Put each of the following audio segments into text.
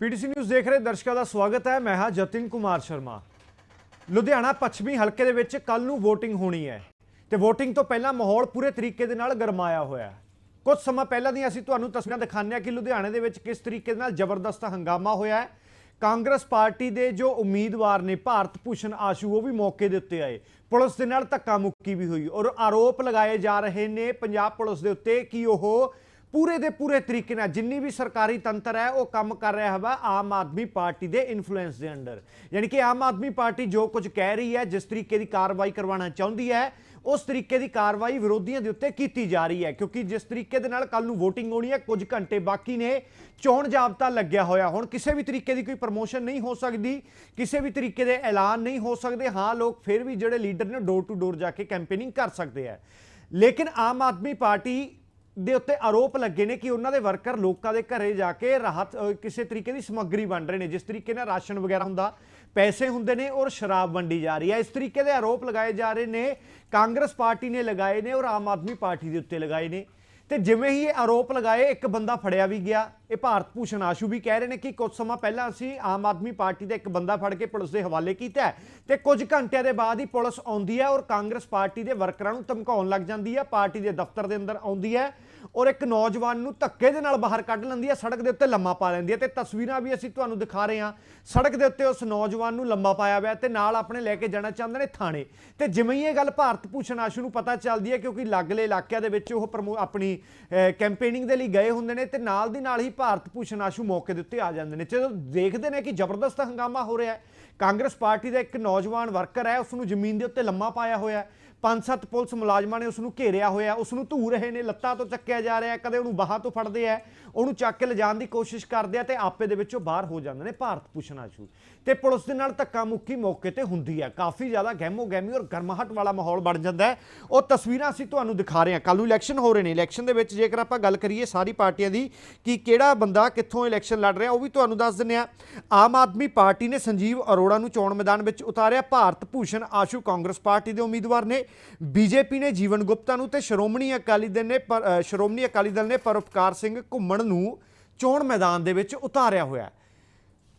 PTC news ਦੇਖ ਰਹੇ ਦਰਸ਼ਕਾਂ ਦਾ ਸਵਾਗਤ ਹੈ। ਮੈਂ ਹਾਂ ਜਤਿਨ ਕੁਮਾਰ ਸ਼ਰਮਾ। ਲੁਧਿਆਣਾ ਪੱਛਮੀ ਹਲਕੇ ਦੇ ਵਿੱਚ ਕੱਲ ਨੂੰ VOTING ਹੋਣੀ ਹੈ ਤੇ VOTING ਤੋਂ ਪਹਿਲਾਂ ਮਾਹੌਲ ਪੂਰੇ ਤਰੀਕੇ ਦੇ ਨਾਲ ਗਰਮਾਇਆ ਹੋਇਆ ਹੈ। ਕੁਝ ਸਮਾਂ ਪਹਿਲਾਂ ਦੀਆਂ ਅਸੀਂ ਤੁਹਾਨੂੰ ਤਸਵੀਰਾਂ ਦਿਖਾਉਂਦੇ ਹਾਂ ਕਿ ਲੁਧਿਆਣੇ ਦੇ ਵਿੱਚ ਕਿਸ ਤਰੀਕੇ ਦੇ ਨਾਲ ਜ਼ਬਰਦਸਤ ਹੰਗਾਮਾ ਹੋਇਆ ਹੈ। ਕਾਂਗਰਸ ਪਾਰਟੀ ਦੇ ਜੋ ਉਮੀਦਵਾਰ ਨੇ ਭਾਰਤ ਭੂਸ਼ਣ ਆਸ਼ੂ, ਉਹ ਵੀ ਮੌਕੇ ਦੇ ਉੱਤੇ ਆਏ। ਪੁਲਿਸ ਦੇ ਨਾਲ ਧੱਕਾ ਮੁੱਕੀ ਵੀ ਹੋਈ ਔਰ ਆਰੋਪ ਲਗਾਏ ਜਾ ਰਹੇ ਨੇ। ਪੰਜਾਬ ਪੁਲਿਸ ਦੇ ਉੱਤੇ ਕਿ ਉਹ ਪੂਰੇ ਦੇ ਪੂਰੇ ਤਰੀਕੇ ਨਾਲ ਜਿੰਨੀ ਵੀ ਸਰਕਾਰੀ ਤੰਤਰ ਹੈ, ਉਹ ਕੰਮ ਕਰ ਰਿਹਾ ਹੈ ਆਮ ਆਦਮੀ ਪਾਰਟੀ ਦੇ ਇਨਫਲੂਐਂਸ ਦੇ ਅੰਡਰ। ਯਾਨੀ ਕਿ ਆਮ ਆਦਮੀ ਪਾਰਟੀ ਜੋ ਕੁਝ ਕਹਿ ਰਹੀ ਹੈ, ਜਿਸ ਤਰੀਕੇ ਦੀ ਕਾਰਵਾਈ ਕਰਵਾਉਣਾ ਚਾਹੁੰਦੀ ਹੈ, ਉਸ ਤਰੀਕੇ ਦੀ ਕਾਰਵਾਈ ਵਿਰੋਧੀਆਂ ਦੇ ਉੱਤੇ ਕੀਤੀ ਜਾ ਰਹੀ ਹੈ। ਕਿਉਂਕਿ ਜਿਸ ਤਰੀਕੇ ਦੇ ਨਾਲ ਕੱਲ ਨੂੰ VOTING ਹੋਣੀ ਹੈ, ਕੁਝ ਘੰਟੇ ਬਾਕੀ ਨੇ, ਚੋਣ ਜਾਬਤਾ ਲੱਗਿਆ ਹੋਇਆ। ਹੁਣ ਕਿਸੇ ਵੀ ਤਰੀਕੇ ਦੀ ਕੋਈ ਪ੍ਰਮੋਸ਼ਨ ਨਹੀਂ ਹੋ ਸਕਦੀ, ਕਿਸੇ ਵੀ ਤਰੀਕੇ ਦੇ ਐਲਾਨ ਨਹੀਂ ਹੋ ਸਕਦੇ। ਹਾਂ, ਲੋਕ ਫਿਰ ਵੀ ਜਿਹੜੇ ਲੀਡਰ ਨੇ ਡੋਰ ਟੂ ਡੋਰ ਜਾ ਕੇ ਕੈਂਪੇਨਿੰਗ ਕਰ ਸਕਦੇ ਆ ਲੇਕਿਨ ਆਮ ਆਦਮੀ ਪਾਰਟੀ ਦੇ ਉੱਤੇ ਆਰੋਪ ਲੱਗੇ ਨੇ ਕਿ ਉਹਨਾਂ ਦੇ ਵਰਕਰ ਲੋਕਾਂ ਦੇ ਘਰੇ ਜਾ ਕੇ ਰਾਹਤ ਅ, ਕਿਸੇ ਤਰੀਕੇ ਦੀ ਸਮੱਗਰੀ ਵੰਡ ਰਹੇ ਨੇ। ਜਿਸ ਤਰੀਕੇ ਨਾਲ ਰਾਸ਼ਨ ਵਗੈਰਾ ਹੁੰਦਾ ਪੈਸੇ ਹੁੰਦੇ ਨੇ ਔਰ ਸ਼ਰਾਬ ਵੰਡੀ ਜਾ ਰਹੀ ਹੈ। ਇਸ ਤਰੀਕੇ ਦੇ ਆਰੋਪ ਲਗਾਏ ਜਾ ਰਹੇ ਨੇ। ਕਾਂਗਰਸ ਪਾਰਟੀ ਨੇ ਲਗਾਏ ਨੇ ਔਰ ਆਮ ਆਦਮੀ ਪਾਰਟੀ ਦੇ ਉੱਤੇ ਲਗਾਏ ਨੇ। ਤੇ ਜਿਵੇਂ ਹੀ ਇਹ ਆਰੋਪ ਲਗਾਏ ਇੱਕ ਬੰਦਾ ਫੜਿਆ ਵੀ ਗਿਆ। ਇਹ ਭਾਰਤ ਭੂਸ਼ਣ ਆਸ਼ੂ ਵੀ ਕਹਿ ਰਹੇ ਨੇ ਕਿ ਕੁਝ ਸਮਾਂ ਪਹਿਲਾਂ ਅਸੀਂ ਆਮ ਆਦਮੀ ਪਾਰਟੀ ਦਾ ਇੱਕ ਬੰਦਾ ਫੜ ਕੇ ਪੁਲਿਸ ਦੇ ਹਵਾਲੇ ਕੀਤਾ ਹੈ ਤੇ ਕੁਝ ਘੰਟਿਆਂ ਦੇ ਬਾਅਦ ਹੀ ਪੁਲਿਸ ਆਉਂਦੀ ਹੈ ਔਰ ਕਾਂਗਰਸ ਪਾਰਟੀ ਦੇ ਵਰਕਰਾਂ ਨੂੰ ਧਮਕਾਉਣ ਲੱਗ ਜਾਂਦੀ ਹੈ, ਪਾਰਟੀ ਦੇ ਦਫ਼ਤਰ ਦੇ ਅੰਦਰ ਆਉਂਦੀ ਹੈ ਔਰ ਇੱਕ ਨੌਜਵਾਨ ਨੂੰ ਧੱਕੇ ਦੇ ਨਾਲ ਬਾਹਰ ਕੱਢ ਲੈਂਦੀ ਹੈ, ਸੜਕ ਦੇ ਉੱਤੇ ਲੰਮਾ ਪਾ ਲੈਂਦੀ ਹੈ ਤੇ ਤਸਵੀਰਾਂ ਵੀ ਅਸੀਂ ਤੁਹਾਨੂੰ ਦਿਖਾ ਰਹੇ ਹਾਂ। ਸੜਕ ਦੇ ਉੱਤੇ ਉਸ ਨੌਜਵਾਨ ਨੂੰ ਲੰਮਾ ਪਾਇਆ ਹੋਇਆ ਤੇ ਨਾਲ ਆਪਣੇ ਲੈ ਕੇ ਜਾਣਾ ਚਾਹੁੰਦੇ ਨੇ ਥਾਣੇ। ਤੇ ਜਿਵੇਂ ਹੀ ਇਹ ਗੱਲ ਭਾਰਤ ਭੂਸ਼ਣ ਆਸ਼ੂ ਨੂੰ ਪਤਾ ਚੱਲਦੀ ਹੈ ਕਿਉਂਕਿ ਲੱਗਲੇ ਇਲਾਕਿਆਂ ਦੇ ਵਿੱਚ ਉਹ ਪ੍ਰਮੋ- ਆਪਣੀ ਕੈਂਪੇਨਿੰਗ ਦੇ ਲਈ ਗਏ ਹੁੰਦੇ ਨੇ ਤੇ ਨਾਲ ਦੀ ਨਾਲ ਹੀ ਭਾਰਤ ਭੂਸ਼ਣ ਆਸ਼ੂ ਮੌਕੇ ਦੇ ਉੱਤੇ ਆ ਜਾਂਦੇ ਨੇ। ਜਦੋਂ ਦੇਖਦੇ ਨੇ ਕਿ ਜ਼ਬਰਦਸਤ ਹੰਗਾਮਾ ਹੋ ਰਿਹਾ ਹੈ, ਕਾਂਗਰਸ ਪਾਰਟੀ ਦਾ ਇੱਕ ਨੌਜਵਾਨ ਵਰਕਰ ਹੈ ਉਸ ਨੂੰ ਜ਼ਮੀਨ ਦੇ ਉੱਤੇ ਲੰਮਾ ਪਾਇਆ ਹੋਇਆ ਹੈ। ਪੰਜ ਸੱਤ ਪੁਲਿਸ ਮੁਲਾਜ਼ਮਾਂ ਨੇ ਉਸ ਨੂੰ ਘੇਰਿਆ ਹੋਇਆ ਉਸ ਨੂੰ ਧੂ ਰਹੇ ਨੇ, ਲੱਤਾਂ ਤੋਂ ਚੱਕਿਆ ਜਾ ਰਿਹਾ, ਕਦੇ ਉਹਨੂੰ ਬਾਹਾਂ ਤੋਂ ਫੜਦੇ ਆ, ਉਹਨੂੰ ਚੱਕ ਕੇ ਲਿਜਾਣ ਦੀ ਕੋਸ਼ਿਸ਼ ਕਰਦੇ ਆ ਤੇ ਆਪੇ ਦੇ ਵਿੱਚੋਂ ਬਾਹਰ ਹੋ ਜਾਂਦੇ ਨੇ ਭਾਰਤ ਭੂਸ਼ਣ ਆਸ਼ੂ। ਤੇ ਪੁਲਿਸ ਦੇ ਨਾਲ ਧੱਕਾ ਮੁੱਕੀ ਮੌਕੇ ਤੇ ਹੁੰਦੀ ਹੈ ਕਾਫੀ ਜ਼ਿਆਦਾ ਗਹਿਮੋ ਗਹਿਮੀ ਔਰ ਗਰਮਾਹਟ ਵਾਲਾ ਮਾਹੌਲ ਬਣ ਜਾਂਦਾ ਹੈ। ਉਹ ਤਸਵੀਰਾਂ ਅਸੀਂ ਤੁਹਾਨੂੰ ਦਿਖਾ ਰਹੇ ਹਾਂ। ਕੱਲ ਨੂੰ ਇਲੈਕਸ਼ਨ ਹੋ ਰਹੇ ਨੇ। ਇਲੈਕਸ਼ਨ ਦੇ ਵਿੱਚ ਜੇਕਰ ਆਪਾਂ ਗੱਲ ਕਰੀਏ ਸਾਰੀ ਪਾਰਟੀਆਂ ਦੀ, ਕਿ ਕਿਹੜਾ ਬੰਦਾ ਕਿੱਥੋਂ ਇਲੈਕਸ਼ਨ ਲੜ ਰਿਹਾ, ਉਹ ਵੀ ਤੁਹਾਨੂੰ ਦੱਸ ਦਿੰਨੇ ਆ ਆਮ ਆਦਮੀ ਪਾਰਟੀ ਨੇ ਸੰਜੀਵ ਅਰੋੜਾ ਨੂੰ ਚੋਣ ਮੈਦਾਨ ਵਿੱਚ ਉਤਾਰਿਆ। ਭਾਰਤ ਭੂਸ਼ਣ ਆਸ਼ੂ ਕਾਂਗਰਸ ਪਾਰਟੀ ਦੇ ਉਮੀਦਵਾਰ ਨੇ। ਬੀਜੇਪੀ ਨੇ ਜੀਵਨ ਗੁਪਤਾ ਨੂੰ ਤੇ ਸ਼੍ਰੋਮਣੀ ਅਕਾਲੀ ਦਲ ਨੇ ਸ਼੍ਰੋਮਣੀ ਅਕਾਲੀ ਦਲ ਨੇ ਪਰਉਪਕਾਰ ਸਿੰਘ ਘੁੰਮਣ ਨੂੰ ਚੋਣ ਮੈਦਾਨ ਦੇ ਵਿੱਚ ਉਤਾਰਿਆ ਹੋਇਆ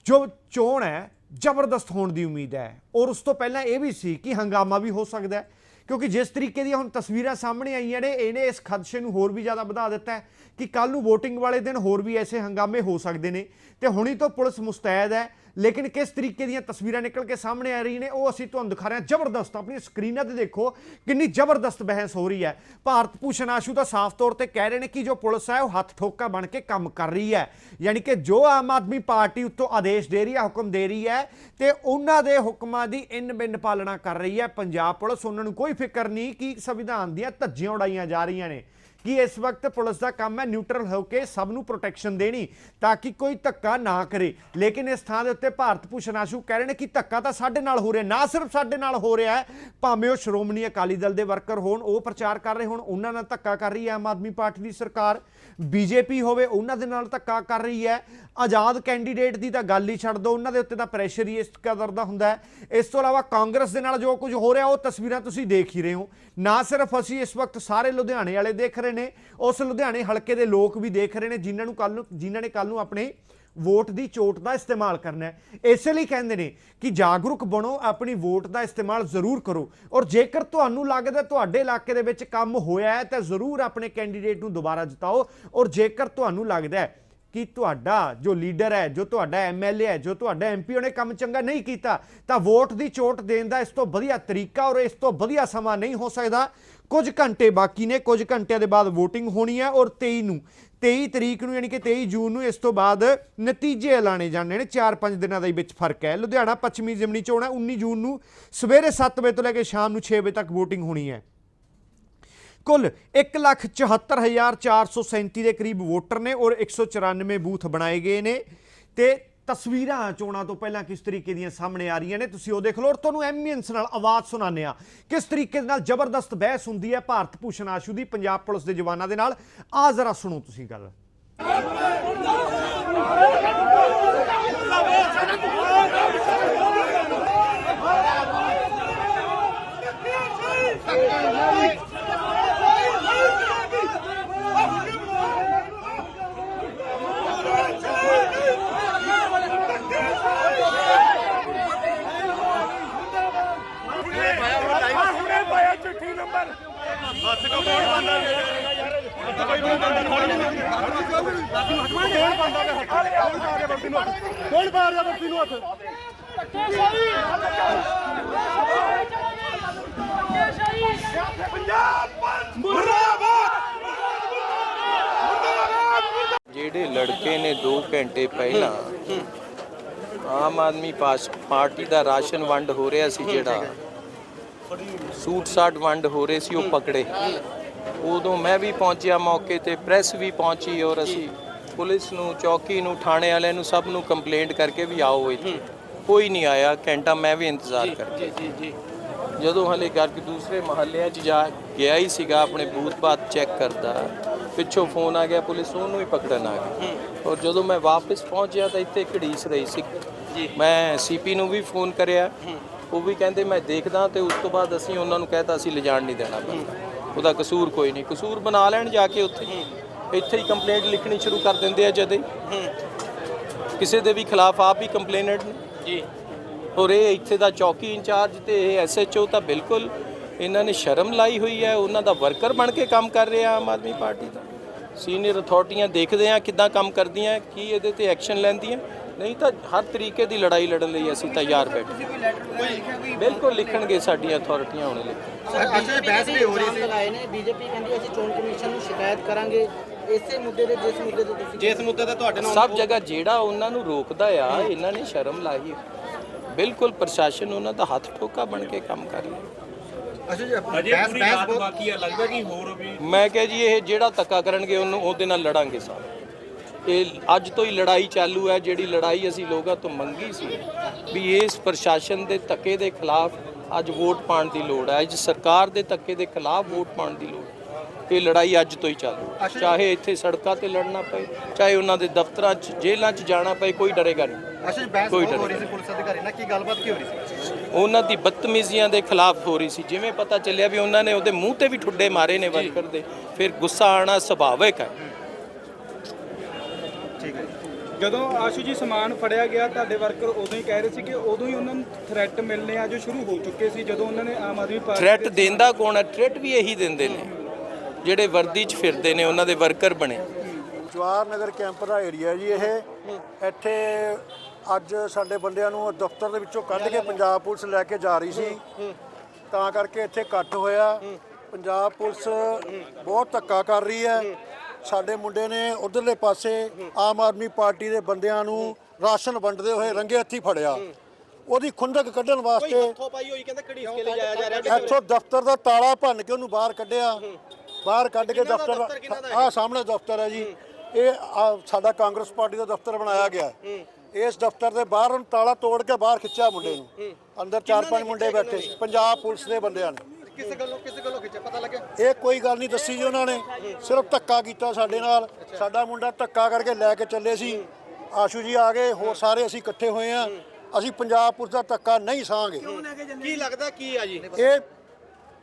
ਜੋ ਚੋਣ ਹੈ, ਜ਼ਬਰਦਸਤ ਹੋਣ ਦੀ ਉਮੀਦ ਹੈ। ਔਰ ਉਸ ਤੋਂ ਪਹਿਲਾਂ ਇਹ ਵੀ ਸੀ ਕਿ ਹੰਗਾਮਾ ਵੀ ਹੋ ਸਕਦਾ ਹੈ, ਕਿਉਂਕਿ ਜਿਸ ਤਰੀਕੇ ਦੀਆਂ ਹੁਣ ਤਸਵੀਰਾਂ ਸਾਹਮਣੇ ਆਈਆਂ ਨੇ, ਇਹਨੇ ਇਸ ਖਦਸ਼ੇ ਨੂੰ ਹੋਰ ਵੀ ਜ਼ਿਆਦਾ ਵਧਾ ਦਿੱਤਾ ਹੈ ਕਿ ਕੱਲ ਨੂੰ VOTING ਵਾਲੇ ਦਿਨ ਹੋਰ ਵੀ ਐਸੇ ਹੰਗਾਮੇ ਹੋ ਸਕਦੇ ਨੇ। ਤੇ ਹੁਣੀ ਤੋਂ ਪੁਲਿਸ ਮੁਸਤੈਦ ਹੈ ਲੇਕਿਨ ਕਿਸ ਤਰੀਕੇ ਦੀਆਂ ਤਸਵੀਰਾਂ ਨਿਕਲ ਕੇ ਸਾਹਮਣੇ ਆ ਰਹੀਆਂ ਨੇ, ਉਹ ਅਸੀਂ ਤੁਹਾਨੂੰ ਦਿਖਾ ਰਹੇ ਹਾਂ। ਜ਼ਬਰਦਸਤ ਆਪਣੀ ਸਕਰੀਨਾਂ ਤੇ ਦੇਖੋ, ਕਿੰਨੀ ਜ਼ਬਰਦਸਤ ਬਹਿਸ ਹੋ ਰਹੀ ਹੈ। ਭਾਰਤ ਭੂਸ਼ਣ ਆਸ਼ੂ ਤਾਂ ਸਾਫ਼ ਤੌਰ ਤੇ ਕਹਿ ਰਹੇ ਨੇ ਕਿ ਜੋ ਪੁਲਿਸ ਹੈ, ਉਹ ਹੱਥ ਠੋਕਾ ਬਣ ਕੇ ਕੰਮ ਕਰ ਰਹੀ ਹੈ। ਯਾਨੀ ਕਿ ਜੋ ਆਮ ਆਦਮੀ ਪਾਰਟੀ ਉੱਤੋਂ ਆਦੇਸ਼ ਦੇ ਰਹੀ ਹੈ, ਹੁਕਮ ਦੇ ਰਹੀ ਹੈ, ਤੇ ਉਹਨਾਂ ਦੇ ਹੁਕਮਾਂ ਦੀ ਇਨ ਬਿੰਨ ਪਾਲਣਾ ਕਰ ਰਹੀ ਹੈ। ਪੰਜਾਬ ਪੁਲਿਸ, ਉਹਨਾਂ ਨੂੰ ਕੋਈ ਫਿਕਰ ਨਹੀਂ ਕਿ ਸੰਵਿਧਾਨ ਦੀਆਂ ਧੱਜੀਆਂ ਉਡਾਈਆਂ ਜਾ ਰਹੀਆਂ ਨੇ। ਕਿ ਇਸ ਵਕਤ ਪੁਲਿਸ ਦਾ ਕੰਮ ਹੈ ਨਿਊਟਰਲ ਹੋ ਕੇ ਸਭ ਨੂੰ ਪ੍ਰੋਟੈਕਸ਼ਨ ਦੇਣੀ ਤਾਂ ਕਿ ਕੋਈ ਧੱਕਾ ਨਾ ਕਰੇ। ਲੇਕਿਨ ਇਸ ਥਾਂ ਦੇ ਉੱਤੇ ਭਾਰਤ ਭੂਸ਼ਣ ਆਸ਼ੂ ਕਹਿ ਰਹੇ ਨੇ ਕਿ ਧੱਕਾ ਤਾਂ ਸਾਡੇ ਨਾਲ ਹੋ ਰਿਹਾ, ਨਾ ਸਿਰਫ ਸਾਡੇ ਨਾਲ ਹੋ ਰਿਹਾ ਭਾਵੇਂ ਉਹ ਸ਼੍ਰੋਮਣੀ ਅਕਾਲੀ ਦਲ ਦੇ ਵਰਕਰ ਹੋਣ, ਉਹ ਪ੍ਰਚਾਰ ਕਰ ਰਹੇ ਹੋਣ, ਉਹਨਾਂ ਨਾਲ ਧੱਕਾ ਕਰ ਰਹੀ ਹੈ ਆਮ ਆਦਮੀ ਪਾਰਟੀ ਦੀ ਸਰਕਾਰ, ਬੀਜੇਪੀ ਹੋਵੇ, ਉਹਨਾਂ ਦੇ ਨਾਲ ਧੱਕਾ ਕਰ ਰਹੀ ਹੈ। ਆਜ਼ਾਦ ਕੈਂਡੀਡੇਟ ਦੀ ਤਾਂ ਗੱਲ ਹੀ ਛੱਡ ਦਿਓ, ਉਹਨਾਂ ਦੇ ਉੱਤੇ ਤਾਂ ਪ੍ਰੈਸ਼ਰ ਹੀ ਇਸ ਕਦਰ ਦਾ ਹੁੰਦਾ ਹੈ। ਇਸ ਤੋਂ ਇਲਾਵਾ ਕਾਂਗਰਸ ਦੇ ਨਾਲ ਜੋ ਕੁਝ ਹੋ ਰਿਹਾ, ਉਹ ਤਸਵੀਰਾਂ ਤੁਸੀਂ ਦੇਖ ਹੀ ਰਹੇ ਹੋ। ਨਾ ਸਿਰਫ ਅਸੀਂ ਇਸ ਵਕਤ ਸਾਰੇ ਲੁਧਿਆਣੇ ਵਾਲੇ ਦੇਖ ਰਹੇ ਨੇ, ਉਸ ਲੁਧਿਆਣੇ ਹਲਕੇ ਦੇ ਲੋਕ ਵੀ ਦੇਖ ਰਹੇ ਨੇ, ਜਿਨ੍ਹਾਂ ਨੂੰ ਕੱਲ ਨੂੰ, ਜਿਨ੍ਹਾਂ ਨੇ ਕੱਲ ਨੂੰ ਆਪਣੇ ਵੋਟ ਦੀ ਚੋਟ ਦਾ ਇਸਤੇਮਾਲ ਕਰਨਾ ਹੈ। ਇਸੇ ਲਈ ਕਹਿੰਦੇ ਨੇ ਕਿ ਜਾਗਰੂਕ ਬਣੋ, ਆਪਣੀ ਵੋਟ ਦਾ ਇਸਤੇਮਾਲ ਜ਼ਰੂਰ ਕਰੋ। ਔਰ ਜੇਕਰ ਤੁਹਾਨੂੰ ਲੱਗਦਾ ਤੁਹਾਡੇ ਇਲਾਕੇ ਦੇ ਵਿੱਚ ਕੰਮ ਹੋਇਆ ਹੈ, ਤਾਂ ਜ਼ਰੂਰ ਆਪਣੇ ਕੈਂਡੀਡੇਟ ਨੂੰ ਦੁਬਾਰਾ ਜਿਤਾਓ। ਔਰ ਜੇਕਰ ਤੁਹਾਨੂੰ ਲੱਗਦਾ ਹੈ ਕਿ ਤੁਹਾਡਾ ਜੋ ਲੀਡਰ ਹੈ, ਜੋ ਤੁਹਾਡਾ ਐਮਐਲਏ ਹੈ, ਜੋ ਤੁਹਾਡਾ ਐਮਪੀ ਉਹਨੇ ਕੰਮ ਚੰਗਾ ਨਹੀਂ ਕੀਤਾ, ਤਾਂ ਵੋਟ ਦੀ ਚੋਟ ਦੇਣ ਦਾ ਇਸ ਤੋਂ ਵਧੀਆ ਤਰੀਕਾ ਔਰ ਇਸ ਤੋਂ ਵਧੀਆ ਸਮਾਂ ਨਹੀਂ ਹੋ ਸਕਦਾ। ਕੁਝ ਘੰਟੇ ਬਾਕੀ ਨੇ ਕੁਝ ਘੰਟਿਆਂ ਦੇ ਬਾਅਦ VOTING ਹੋਣੀ ਹੈ ਔਰ 23 ਨੂੰ 23 ਤਰੀਕ ਨੂੰ ਯਾਨੀ ਕਿ 23 ਜੂਨ ਨੂੰ ਇਸ ਤੋਂ ਬਾਅਦ ਨਤੀਜੇ ਐਲਾਨੇ ਜਾਣੇ ਨੇ 4-5 ਦਿਨਾਂ ਦਾ ਹੀ ਵਿੱਚ ਫ਼ਰਕ ਹੈ। ਲੁਧਿਆਣਾ ਪੱਛਮੀ ਜ਼ਿਮਨੀ ਚੋਣ ਹੈ 19 ਜੂਨ ਨੂੰ ਸਵੇਰੇ 7 ਵਜੇ ਤੋਂ ਲੈ ਕੇ ਸ਼ਾਮ ਨੂੰ 6 ਵਜੇ ਤੱਕ VOTING ਹੋਣੀ ਹੈ। ਕੁੱਲ 1,74,437 ਦੇ ਕਰੀਬ ਵੋਟਰ ਨੇ ਔਰ 194 ਬੂਥ ਬਣਾਏ ਗਏ ਨੇ ਤੇ ਤਸਵੀਰਾਂ ਚੋਣਾਂ ਤੋਂ ਪਹਿਲਾਂ ਕਿਸ ਤਰੀਕੇ ਦੀਆਂ ਸਾਹਮਣੇ ਆ ਰਹੀਆਂ ਨੇ ਤੁਸੀਂ ਉਹ ਦੇਖ ਲਓ ਔਰ ਤੁਹਾਨੂੰ ਐਮਬੀਐਂਸ ਨਾਲ ਆਵਾਜ਼ ਸੁਣਾਉਂਦੇ ਆ ਕਿਸ ਤਰੀਕੇ ਦੇ ਨਾਲ ਜ਼ਬਰਦਸਤ ਬਹਿਸ ਹੁੰਦੀ ਹੈ ਭਾਰਤ ਭੂਸ਼ਣ ਆਸ਼ੂ ਦੀ ਪੰਜਾਬ ਪੁਲਿਸ ਦੇ ਜਵਾਨਾਂ ਦੇ ਨਾਲ ਆ ਜ਼ਰਾ ਸੁਣੋ ਤੁਸੀਂ ਗੱਲ Hey! ਕੌਣ ਪਾਉਂਦਾ ਵੇ ਹੱਥ ਕੌਣ ਨੂੰ ਹੱਥ। ਕੌਣ ਪਾ ਰਿਹਾ ਵਰਦੀ ਨੂੰ ਹੱਥ। ਜਿਹੜੇ ਲੜਕੇ ਨੇ 2 ਘੰਟੇ ਪਹਿਲਾਂ ਆਮ ਆਦਮੀ ਪਾਸ ਪਾਰਟੀ ਦਾ ਰਾਸ਼ਨ ਵੰਡ ਹੋ ਰਿਹਾ ਸੀ ਜਿਹੜਾ, ਸੂਟ ਸਾਟ ਵੰਡ ਹੋ ਰਹੇ ਸੀ ਉਹ ਪਕੜੇ। ਉਦੋਂ ਮੈਂ ਵੀ ਪਹੁੰਚਿਆ ਮੌਕੇ ਤੇ, ਪ੍ਰੈਸ ਵੀ ਪਹੁੰਚੀ ਔਰ ਅਸੀਂ ਪੁਲਿਸ ਨੂੰ ਚੌਕੀ ਨੂੰ ਥਾਣੇ ਵਾਲਿਆਂ ਨੂੰ ਸਭ ਨੂੰ ਕੰਪਲੇਂਟ ਕਰਕੇ ਵੀ ਆਓ ਇੱਥੇ। ਕੋਈ ਨਹੀਂ ਆਇਆ ਘੰਟਾ ਮੈਂ ਵੀ ਇੰਤਜ਼ਾਰ ਕਰ ਜੀ ਜੀ ਜੀ। ਜਦੋਂ ਹਲੇ ਕਰਕੇ ਦੂਸਰੇ ਮਹੱਲਿਆਂ 'ਚ ਜਾ ਗਿਆ ਹੀ ਸੀਗਾ ਆਪਣੇ ਬੂਥ ਬਾਤ ਚੈੱਕ ਕਰਦਾ ਪਿੱਛੋਂ ਫੋਨ ਆ ਗਿਆ ਪੁਲਿਸ ਉਹਨੂੰ ਹੀ ਪਕੜਨ ਆ ਗਈ। ਔਰ ਜਦੋਂ ਮੈਂ ਵਾਪਸ ਪਹੁੰਚਿਆ ਤਾਂ ਇੱਥੇ ਘੜੀਸ ਰਹੀ ਸੀ। ਮੈਂ ਸੀਪੀ ਨੂੰ ਵੀ ਫੋਨ ਕਰਿਆ। ਉਹ ਵੀ ਕਹਿੰਦੇ ਮੈਂ ਦੇਖਦਾ ਤੇ ਉਸ ਤੋਂ ਬਾਅਦ ਅਸੀਂ ਉਹਨਾਂ ਨੂੰ ਕਹਿਤਾ ਅਸੀਂ ਲਿਜਾਣ ਨਹੀਂ ਦੇਣਾ। ਬੰਦਾ ਉਹਦਾ ਕਸੂਰ ਕੋਈ ਨਹੀਂ। ਕਸੂਰ ਬਣਾ ਲੈਣ ਜਾ ਕੇ ਉੱਥੇ। ਇੱਥੇ ਹੀ ਕੰਪਲੇਂਟ ਲਿਖਣੀ ਸ਼ੁਰੂ ਕਰ ਦਿੰਦੇ ਆ ਜਦੇ। ਕਿਸੇ ਦੇ ਵੀ ਖਿਲਾਫ ਆਪ ਹੀ ਕੰਪਲੇਨਟ ਨੇ। ਜੀ। ਔਰ ਇਹ ਇੱਥੇ ਦਾ ਚੌਕੀ ਇੰਚਾਰਜ ਤੇ ਇਹ ਐਸਐਚਓ ਤਾਂ ਬਿਲਕੁਲ ਇਹਨਾਂ ਨੇ ਸ਼ਰਮ ਲਾਈ ਹੋਈ ਹੈ ਉਹਨਾਂ ਦਾ ਵਰਕਰ ਬਣ ਕੇ ਕੰਮ ਕਰ ਰਿਹਾ ਆਮ ਆਦਮੀ ਪਾਰਟੀ ਦਾ। ਸੀਨੀਅਰ ਅਥਾਰਟੀਆਂ ਦੇਖਦੇ ਆ ਕਿੱਦਾਂ ਕੰਮ ਕਰਦੀਆਂ ਕੀ ਇਹਦੇ ਤੇ ਐਕਸ਼ਨ ਲੈਂਦੀਆਂ। ਨਹੀਂ ਤਾਂ ਹਰ ਤਰੀਕੇ ਦੀ ਲੜਾਈ ਲੜਨ ਲਈ ਅਸੀਂ ਤਿਆਰ ਬੈਠੇ। ਬਿਲਕੁਲ ਲਿਖਣਗੇ ਸਾਡੀਆਂ ਅਥਾਰਟੀਆਂ ਹੁਣ ਲਿਖ ਅੱਛਾ ਬਹਿਸ ਵੀ ਹੋ ਰਹੀ ਸੀ। ਲਗਾਏ ਨੇ ਬੀਜੇਪੀ ਕਹਿੰਦੀ ਅਸੀਂ ਚੋਣ ਕਮਿਸ਼ਨ ਨੂੰ ਸ਼ਿਕਾਇਤ ਕਰਾਂਗੇ। ਇਸੇ ਮੁੱਦੇ ਤੇ ਜਿਸ ਮੁੱਦੇ ਤੇ ਤੁਸੀਂ ਜਿਸ ਮੁੱਦੇ ਤੇ ਤੁਹਾਡੇ ਨਾਲ ਸਭ ਜਗ੍ਹਾ ਜਿਹੜਾ ਉਹਨਾਂ ਨੂੰ ਰੋਕਦਾ ਆ ਇਹਨਾਂ ਨੇ ਸ਼ਰਮ ਲਾਈ ਬਿਲਕੁਲ ਪ੍ਰਸ਼ਾਸਨ ਉਹਨਾਂ ਦਾ ਹੱਥ ਠੋਕਾ ਬਣ ਕੇ ਕੰਮ ਕਰ ਰਿਹਾ। ਅੱਛਾ ਜੀ ਬਹਿਸ ਬਹਿਸ ਬਹੁਤ ਬਾਕੀ ਆ ਲੱਗਦਾ ਕਿ ਹੋਰ ਵੀ ਮੈਂ ਕਿਹਾ ਜੀ ਇਹ ਜਿਹੜਾ ਧੱਕਾ ਕਰਨਗੇ ਉਹਨੂੰ ਉਹਦੇ ਨਾਲ ਲੜਾਂਗੇ ਸਾਰੇ ਇਹ ਅੱਜ ਤੋਂ ਹੀ ਲੜਾਈ ਚਾਲੂ ਹੈ ਜਿਹੜੀ ਲੜਾਈ ਅਸੀਂ ਲੋਕਾਂ ਤੋਂ ਮੰਗੀ ਸੀ ਵੀ ਇਸ ਪ੍ਰਸ਼ਾਸਨ ਦੇ ਧੱਕੇ ਦੇ ਖਿਲਾਫ ਅੱਜ ਵੋਟ ਪਾਉਣ ਦੀ ਲੋੜ ਹੈ ਅੱਜ ਸਰਕਾਰ ਦੇ ਧੱਕੇ ਦੇ ਖਿਲਾਫ ਵੋਟ ਪਾਉਣ ਦੀ ਲੋੜ ਹੈ। ਇਹ ਲੜਾਈ ਅੱਜ ਤੋਂ ਹੀ ਚਾਲੂ ਹੈ। ਚਾਹੇ ਇੱਥੇ ਸੜਕਾਂ ਤੇ ਲੜਨਾ ਪਏ ਚਾਹੇ ਉਹਨਾਂ ਦੇ ਦਫ਼ਤਰਾਂ 'ਚ ਜੇਲ੍ਹਾਂ 'ਚ ਜਾਣਾ ਪਏ ਕੋਈ ਡਰੇਗਾ ਨਹੀਂ। ਜੀ ਬਹਿਸ ਹੋ ਰਹੀ ਸੀ ਪੁਲਿਸ ਅਧਿਕਾਰੀ ਨਾਲ ਕੀ ਗੱਲਬਾਤ ਕੀ ਹੋ ਰਹੀ ਸੀ? ਉਹਨਾਂ ਦੀ ਬਦਤਮੀਜ਼ੀਆਂ ਦੇ ਖਿਲਾਫ ਹੋ ਰਹੀ ਸੀ। ਜਿਵੇਂ ਪਤਾ ਚੱਲਿਆ ਵੀ ਉਹਨਾਂ ਨੇ ਉਹਦੇ ਮੂੰਹ ਤੇ ਵੀ ਠੁੱਡੇ ਮਾਰੇ ਨੇ ਵਰਕਰ ਦੇ ਫਿਰ ਗੁੱਸਾ ਆਣਾ ਸੁਭਾਵਿਕ ਹੈ। ਠੀਕ ਹੈ ਜਦੋਂ ਆਸ਼ੂ ਜੀ ਸਮਾਨ ਫੜਿਆ ਗਿਆ ਤੁਹਾਡੇ ਵਰਕਰ ਉਦੋਂ ਹੀ ਕਹਿ ਰਹੇ ਸੀ ਕਿ ਉਦੋਂ ਹੀ ਉਹਨਾਂ ਨੂੰ ਥ੍ਰੈਟ ਮਿਲਨੇ ਆ ਜੋ ਸ਼ੁਰੂ ਹੋ ਚੁੱਕੇ ਸੀ ਜਦੋਂ ਉਹਨਾਂ ਨੇ ਆਮ ਆਦਮੀ ਪਾਰਟੀ ਥ੍ਰੈਟ ਦਿੰਦਾ ਕੌਣ ਹੈ? ਥ੍ਰੈਟ ਵੀ ਇਹੀ ਦਿੰਦੇ ਨੇ ਜਿਹੜੇ ਵਰਦੀ 'ਚ ਫਿਰਦੇ ਨੇ ਉਹਨਾਂ ਦੇ ਵਰਕਰ ਬਣੇ। ਜਵਾਹਰ ਨਗਰ ਕੈਂਪ ਦਾ ਏਰੀਆ ਜੀ ਇਹ। ਇੱਥੇ ਅੱਜ ਸਾਡੇ ਬੰਦਿਆਂ ਨੂੰ ਦਫ਼ਤਰ ਦੇ ਵਿੱਚੋਂ ਕੱਢ ਕੇ ਪੰਜਾਬ ਪੁਲਿਸ ਲੈ ਕੇ ਜਾ ਰਹੀ ਸੀ। ਤਾਂ ਕਰਕੇ ਇੱਥੇ ਇਕੱਠ ਹੋਇਆ। ਪੰਜਾਬ ਪੁਲਿਸ ਬਹੁਤ ਧੱਕਾ ਕਰ ਰਹੀ ਹੈ। ਸਾਡੇ ਮੁੰਡੇ ਨੇ ਉਧਰਲੇ ਪਾਸੇ ਆਮ ਆਦਮੀ ਪਾਰਟੀ ਦੇ ਬੰਦਿਆਂ ਨੂੰ ਰਾਸ਼ਨ ਵੰਡਦੇ ਹੋਏ ਰੰਗੇ ਹੱਥੀ ਫੜਿਆ। ਉਹਦੀ ਖੁੰਦਕ ਕੱਢਣ ਵਾਸਤੇ ਹੱਥੋਂ ਪਾਈ ਹੋਈ ਕਹਿੰਦੇ ਘੜੀਸ ਕੇ ਲਿਜਾਇਆ ਜਾ ਰਿਹਾ ਇੱਥੋਂ ਦਫ਼ਤਰ ਦਾ ਤਾਲਾ ਭੰਨ ਕੇ ਉਹਨੂੰ ਬਾਹਰ ਕੱਢਿਆ। ਬਾਹਰ ਕੱਢ ਕੇ ਦਫ਼ਤਰ ਆਹ ਸਾਹਮਣੇ ਦਫ਼ਤਰ ਹੈ ਜੀ। ਇਹ ਸਾਡਾ ਕਾਂਗਰਸ ਪਾਰਟੀ ਦਾ ਦਫ਼ਤਰ ਬਣਾਇਆ ਗਿਆ। ਇਸ ਦਫ਼ਤਰ ਦੇ ਬਾਹਰ ਤਾਲਾ ਤੋੜ ਕੇ ਬਾਹਰ ਖਿੱਚਿਆ ਮੁੰਡੇ ਨੂੰ। ਅੰਦਰ ਚਾਰ ਪੰਜ ਮੁੰਡੇ ਬੈਠੇ ਪੰਜਾਬ ਪੁਲਿਸ ਦੇ ਬੰਦਿਆਂ ਨੇ। ਕਿਸੇ ਗੱਲੋਂ? ਪਤਾ ਲੱਗਿਆ? ਇਹ ਕੋਈ ਗੱਲ ਨਹੀਂ ਦੱਸੀ ਜੀ ਉਹਨਾਂ ਨੇ। ਸਿਰਫ ਧੱਕਾ ਕੀਤਾ ਸਾਡੇ ਨਾਲ। ਸਾਡਾ ਮੁੰਡਾ ਧੱਕਾ ਕਰਕੇ ਲੈ ਕੇ ਚੱਲੇ ਸੀ। ਆਸ਼ੂ ਜੀ ਆ ਗਏ ਹੋਰ ਸਾਰੇ ਅਸੀਂ ਇਕੱਠੇ ਹੋਏ ਆ ਅਸੀਂ ਪੰਜਾਬ ਪੁਲਿਸ ਦਾ ਧੱਕਾ ਨਹੀਂ ਸਾਂਗੇ ਕੀ ਲੱਗਦਾ ਕੀ ਆ ਜੀ? ਇਹ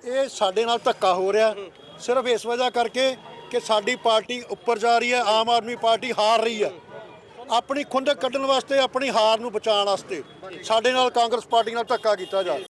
ਇਹ ਸਾਡੇ ਨਾਲ ਧੱਕਾ ਹੋ ਰਿਹਾ। ਸਿਰਫ ਇਸ ਵਜ੍ਹਾ ਕਰਕੇ ਕਿ ਸਾਡੀ ਪਾਰਟੀ ਉੱਪਰ ਜਾ ਰਹੀ ਹੈ ਆਮ ਆਦਮੀ ਪਾਰਟੀ ਹਾਰ ਰਹੀ ਹੈ। ਆਪਣੀ ਖੁੰਦਕ ਕੱਢਣ ਵਾਸਤੇ ਆਪਣੀ ਹਾਰ ਨੂੰ ਬਚਾਉਣ ਵਾਸਤੇ ਸਾਡੇ ਨਾਲ ਕਾਂਗਰਸ ਪਾਰਟੀ ਨਾਲ ਧੱਕਾ ਕੀਤਾ ਜਾ ਰਿਹਾ